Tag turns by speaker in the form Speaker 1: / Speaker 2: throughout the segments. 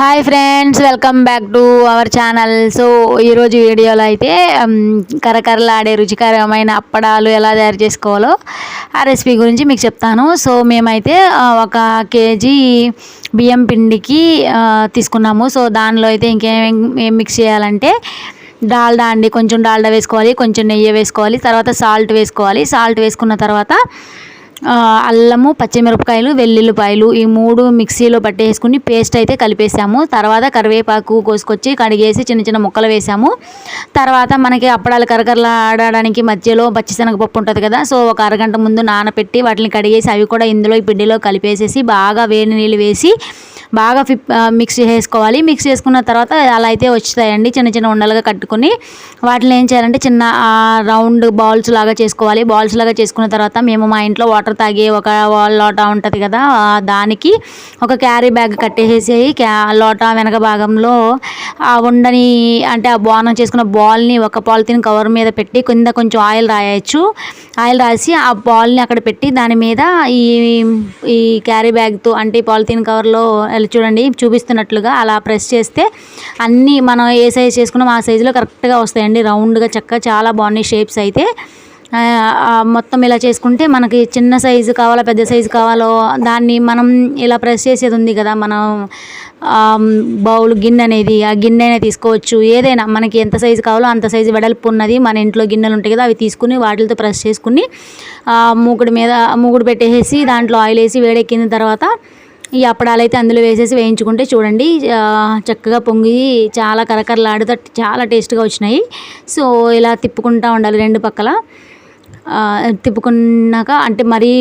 Speaker 1: Hi friends welcome back to our channel so ఈరోజు వీడియోలో అయితే కరకరలాడే రుచికరమైన అప్పడాలు ఎలా తయారు చేసుకోవాలో ఆ రెసిపీ గురించి మీకు చెప్తాను. సో మేమైతే ఒక కేజీ బియ్యం పిండికి తీసుకున్నాము. సో దానిలో అయితే ఇంకేం ఏం మిక్స్ చేయాలంటే డాల్డా అండి. కొంచెం డాల్డా వేసుకోవాలి కొంచెం నెయ్యి వేసుకోవాలి తర్వాత సాల్ట్ వేసుకోవాలి. సాల్ట్ వేసుకున్న తర్వాత అల్లము పచ్చిమిరపకాయలు వెల్లుల్లిపాయలు ఈ మూడు మిక్సీలో పట్టేసుకుని పేస్ట్ అయితే కలిపేసాము. తర్వాత కరివేపాకు కోసుకొచ్చి కడిగేసి చిన్న చిన్న ముక్కలు వేసాము. తర్వాత మనకి అప్పడాలు కరకరలాడడానికి మధ్యలో పచ్చిశనగపప్పు ఉంటుంది కదా సో ఒక అరగంట ముందు నానపెట్టి వాటిని కడిగేసి అవి కూడా ఇందులో ఈ పిండిలో కలిపేసేసి బాగా వేడి నీళ్ళు వేసి బాగా ఫిప్ మిక్స్ చేసుకోవాలి. మిక్స్ చేసుకున్న తర్వాత అలా అయితే వచ్చాయండి చిన్న చిన్న ఉండలుగా కట్టుకుని వాటిని ఏం చేయాలంటే చిన్న రౌండ్ బాల్స్ లాగా చేసుకోవాలి. బాల్స్ లాగా చేసుకున్న తర్వాత మేము మా ఇంట్లో వాటర్ తాగే ఒక లోటా ఉంటుంది కదా దానికి ఒక క్యారీ బ్యాగ్ కట్టేసేసి క్యా లోటా వెనక భాగంలో ఆ ఉండని అంటే ఆ బోనం చేసుకున్న బాల్ని ఒక పాలిథిన్ కవర్ మీద పెట్టి కింద కొంచెం ఆయిల్ రాయొచ్చు. ఆయిల్ రాసి ఆ బాల్ని అక్కడ పెట్టి దాని మీద ఈ ఈ క్యారీ బ్యాగ్తో అంటే పాలిథిన్ కవర్లో చూడండి చూపిస్తున్నట్లుగా అలా ప్రెస్ చేస్తే అన్నీ మనం ఏ సైజ్ చేసుకున్నాం ఆ సైజులో కరెక్ట్గా వస్తాయండి. రౌండ్గా చక్కగా చాలా బాగున్నాయి షేప్స్ అయితే. మొత్తం ఇలా చేసుకుంటే మనకి చిన్న సైజు కావాలో పెద్ద సైజు కావాలో దాన్ని మనం ఇలా ప్రెస్ చేసేది ఉంది కదా మనం బౌల్ గిన్నె అనేది ఆ గిన్నె అయినా తీసుకోవచ్చు. ఏదైనా మనకి ఎంత సైజు కావాలో అంత సైజు వెడల్పు ఉన్నది మన ఇంట్లో గిన్నెలు ఉంటాయి కదా అవి తీసుకుని వాటితో ప్రెస్ చేసుకుని మూకుడు మీద మూకుడు పెట్టేసి దాంట్లో ఆయిల్ వేసి వేడెక్కిన తర్వాత ఈ అప్పడాలు అయితే అందులో వేసేసి వేయించుకుంటే చూడండి చక్కగా పొంగి చాలా కరకరలాడుతూ చాలా టేస్ట్గా వచ్చినాయి. సో ఇలా తిప్పుకుంటూ ఉండాలి రెండు పక్కల. తిప్పుకున్నాక అంటే మరీ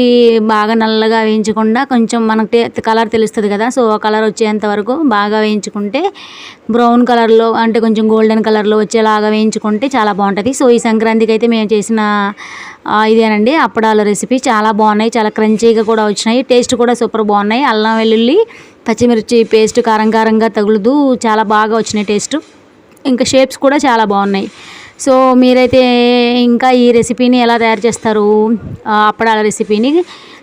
Speaker 1: బాగా నల్లగా వేయించకుండా కొంచెం మనకు కలర్ తెలుస్తుంది కదా సో ఆ కలర్ వచ్చేంత వరకు బాగా వేయించుకుంటే బ్రౌన్ కలర్లో అంటే కొంచెం గోల్డెన్ కలర్లో వచ్చేలాగా వేయించుకుంటే చాలా బాగుంటుంది. సో ఈ సంక్రాంతికి అయితే మేము చేసిన ఇదేనండి అప్పడాల రెసిపీ చాలా బాగున్నాయి చాలా క్రంచీగా కూడా వచ్చినాయి టేస్ట్ కూడా సూపర్ బాగున్నాయి. అల్లం వెల్లుల్లి పచ్చిమిర్చి పేస్ట్ కారం కారంగా తగులుదు చాలా బాగా వచ్చినాయి టేస్ట్. ఇంకా షేప్స్ కూడా చాలా బాగున్నాయి. సో మీరైతే ఇంకా ఈ రెసిపీని ఎలా తయారు చేస్తారు? అప్పడాల రెసిపీని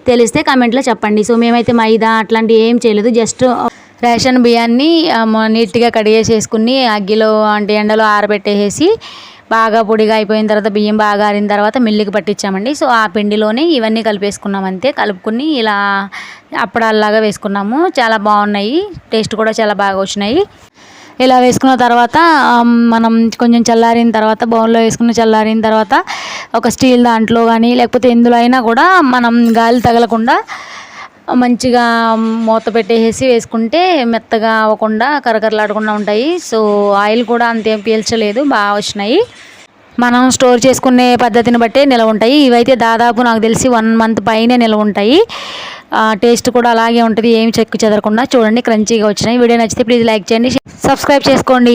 Speaker 1: తెలిస్తే కామెంట్లో చెప్పండి. సో మేమైతే మైదా అట్లాంటివి ఏం చేయలేదు. జస్ట్ రేషన్ బియ్యాన్ని నీట్గా కడిగే నీట్గా కడిగేసేసుకుని అగ్గిలో అంటే ఎండలో ఆరబెట్టేసేసి బాగా పొడిగా అయిపోయిన తర్వాత బియ్యం బాగా ఆరిన తర్వాత మిల్లుకి పట్టించామండి. సో ఆ పిండిలోనే ఇవన్నీ కలిపేసుకున్నాం అంతే. కలుపుకుని ఇలా అప్పడాల్లాగా వేసుకున్నాము. చాలా బాగున్నాయి. టేస్ట్ కూడా చాలా బాగా వచ్చినాయి. ఇలా వేసుకున్న తర్వాత మనం కొంచెం చల్లారిన తర్వాత బౌల్లో వేసుకుని చల్లారిన తర్వాత ఒక స్టీల్ దాంట్లో కానీ లేకపోతే ఎందులో అయినా కూడా మనం గాలి తగలకుండా మంచిగా మూత పెట్టేసి వేసుకుంటే మెత్తగా అవ్వకుండా కరకరలాడకుండా ఉంటాయి. సో ఆయిల్ కూడా అంతేం పీల్చలేదు బాగా వచ్చినాయి. మనం స్టోర్ చేసుకునే పద్ధతిని బట్టే నిలవ ఉంటాయి ఇవైతే దాదాపు నాకు తెలిసి వన్ మంత్ పైనే నిలవ ఉంటాయి టేస్ట్ కూడా అలాగే ఉంటుంది. ఏమి చెక్కు చెదరకుండా చూడండి. క్రంచీగా వచ్చినాయి. వీడియో నచ్చితే ప్లీజ్ లైక్ చేయండి. సబ్స్క్రైబ్ చేసుకోండి.